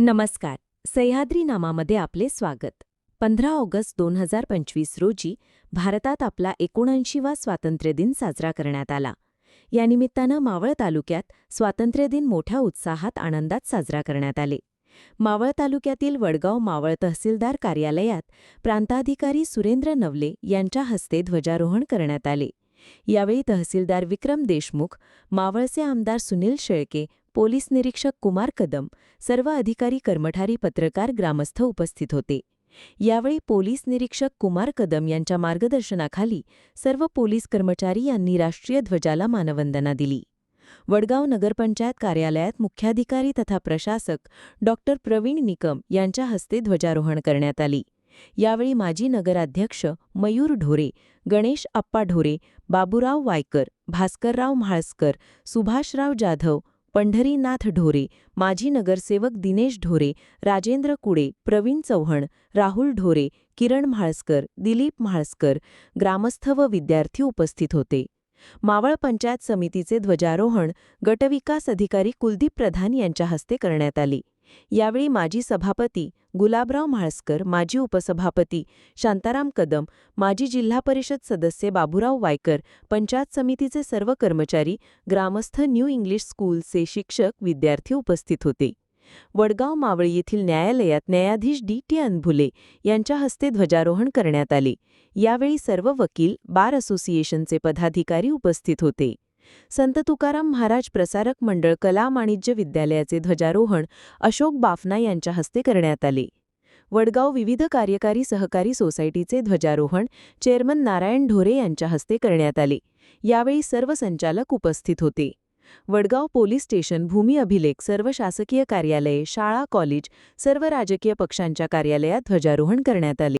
नमस्कार. सह्याद्री नामामध्ये आपले स्वागत. पंधरा ऑगस्ट दोन हजार पंचवीस रोजी भारतात आपला एकोणऐंशीवा स्वातंत्र्यदिन साजरा करण्यात आला. या निमित्तानं मावळ तालुक्यात स्वातंत्र्यदिन मोठ्या उत्साहात आनंदात साजरा करण्यात आले. मावळ तालुक्यातील वडगाव मावळ तहसीलदार कार्यालयात प्रांताधिकारी सुरेंद्र नवले यांच्या हस्ते ध्वजारोहण करण्यात आले. यावेळी तहसीलदार विक्रम देशमुख मावळचे आमदार सुनील शेळके पोलीस निरीक्षक कुमार कदम सर्व अधिकारी कर्मठारी पत्रकार ग्रामस्थ उपस्थित होते. यावेळी पोलीस निरीक्षक कुमार कदम यांच्या मार्गदर्शनाखाली सर्व पोलीस कर्मचारी यांनी राष्ट्रीय ध्वजाला मानवंदना दिली. वडगाव नगरपंचायत कार्यालयात मुख्याधिकारी तथा प्रशासक डॉ. प्रवीण निकम यांच्या हस्ते ध्वजारोहण करण्यात आली. यावेळी माजी नगराध्यक्ष मयूर ढोरे गणेश अप्पा ढोरे बाबूराव वायकर भास्करराव म्हाळसकर सुभाषराव जाधव पंढरीनाथ ढोरे माजी नगरसेवक दिनेश ढोरे राजेंद्र कुडे प्रवीण चव्हाण राहुल ढोरे किरण म्हाळसकर दिलीप म्हाळसकर ग्रामस्थ व विद्यार्थी उपस्थित होते. मावळ पंचायत समितीचे ध्वजारोहण गटविकास अधिकारी कुलदीप प्रधान यांच्या हस्ते करण्यात आले. यावेळी माजी सभापती गुलाबराव म्हाळसकर माजी उपसभापती शांताराम कदम माजी जिल्हा परिषद सदस्य बाबूराव वायकर पंचायत समितीचे सर्व कर्मचारी ग्रामस्थ न्यू इंग्लिश स्कूलचे शिक्षक विद्यार्थी उपस्थित होते. वडगाव मावळी येथील न्यायालयात न्यायाधीश डी. टी. अनभुले यांच्या हस्ते ध्वजारोहण करण्यात आले. यावेळी सर्व वकील बार असोसिएशनचे पदाधिकारी उपस्थित होते. संत तुकाराम महाराज प्रसारक मंडळ कला वाणिज्य विद्यालयाचे ध्वजारोहण अशोक बाफना यांच्या हस्ते करण्यात आले. वडगाव विविध कार्यकारी सहकारी सोसायटीचे ध्वजारोहण चेअरमन नारायण ढोरे यांच्या हस्ते करण्यात आले. यावेळी सर्व संचालक उपस्थित होते. वडगाव पोलीस स्टेशन भूमी अभिलेख सर्व शासकीय कार्यालये शाळा कॉलेज सर्व राजकीय पक्षांच्या कार्यालयात ध्वजारोहण करण्यात आले.